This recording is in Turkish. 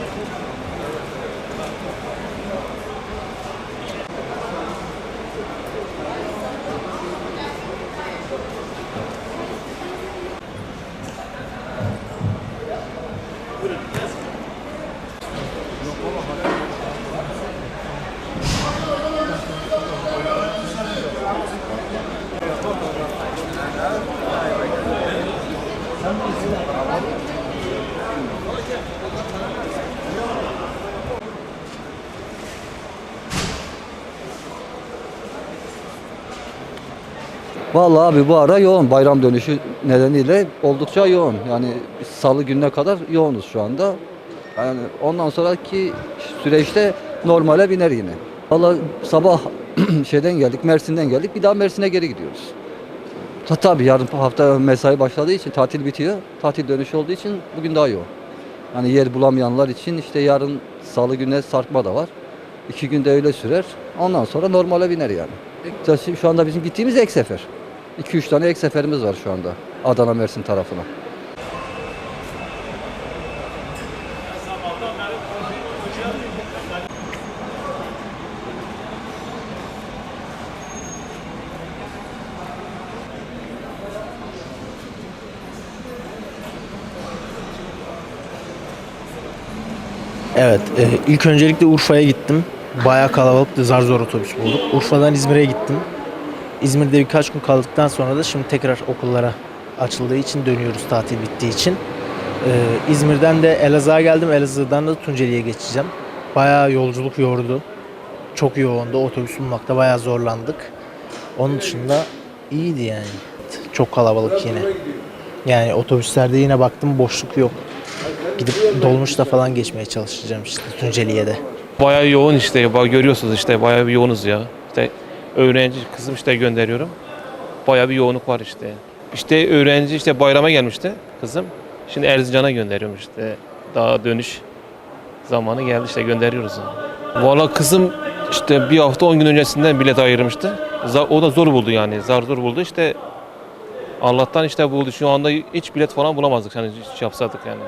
Thank you. Vallahi abi bu ara yoğun. Bayram dönüşü nedeniyle oldukça yoğun. Yani salı gününe kadar yoğunuz şu anda. Yani ondan sonraki süreçte normale biner yine. Vallahi sabah şeyden geldik, Mersin'den geldik. Bir daha Mersin'e geri gidiyoruz. Ta tabii yarın hafta mesai başladığı için tatil bitiyor. Tatil dönüşü olduğu için bugün daha yoğun. Hani yer bulamayanlar için işte yarın salı gününe sarkma da var. İki günde öyle sürer. Ondan sonra normale biner yani. Şu anda bizim gittiğimiz ek sefer. 2-3 tane ek seferimiz var şu anda Adana Mersin tarafına. Evet, e, ilk öncelikle Urfa'ya gittim. Bayağı kalabalıktı, zar zor otobüs bulduk. Urfa'dan İzmir'e gittim. İzmir'de birkaç gün kaldıktan sonra da şimdi tekrar okullara açıldığı için dönüyoruz tatil bittiği için. E, İzmir'den de Elazığ'a geldim. Elazığ'dan da Tunceli'ye geçeceğim. Bayağı yolculuk yordu. Çok yoğundu. Otobüs bulmakta bayağı zorlandık. Onun dışında iyiydi yani. Çok kalabalık yine. Yani otobüslerde yine baktım boşluk yok. Gidip dolmuşla falan geçmeye çalışacağım işte Tunceli'ye de. Bayağı yoğun işte. Görüyorsunuz işte bayağı yoğunuz ya. İşte öğrenci kızım işte gönderiyorum. Bayağı bir yoğunluk var işte. İşte öğrenci işte bayrama gelmişti kızım. Şimdi Erzincan'a gönderiyorum işte. Daha dönüş zamanı geldi işte gönderiyoruz. Valla kızım işte bir hafta 10 gün öncesinden bilet ayırmıştı. O da zor buldu yani. Zar zor buldu işte. Allah'tan işte buldu. Şu anda hiç bilet falan bulamazdık yani hiç yapsadık yani.